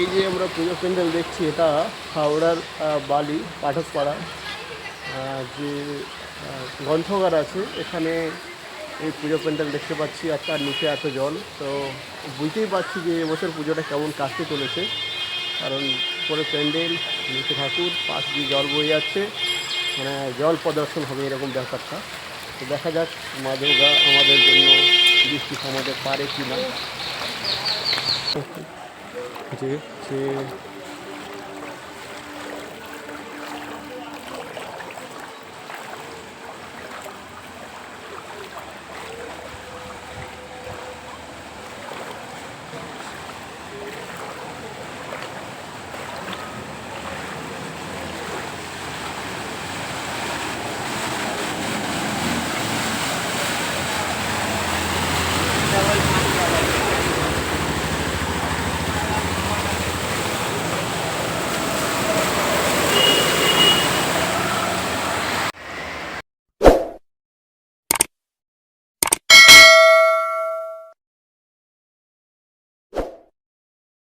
এই যে আমরা পুজো প্যান্ডেল দেখছি, এটা হাওড়ার বালি, পাঠকপাড়া যে গ্রন্থগার আছে, এখানে এই পুজো প্যান্ডেল দেখতে পাচ্ছি, আর তার নিচে এত জল তো বুঝতেই পারছি যে এবছর পুজোটা কেমন কাটতে চলেছে, কারণ পরে প্যান্ডেল, নিচে ঠাকুর, পাশ দিয়ে জল বয়ে যাচ্ছে মানে জল প্রদর্শন হবে এরকম ব্যাপারটা। তো দেখা যাক, মা আমাদের জন্য বৃষ্টি আমাদের পারে কি না যে যে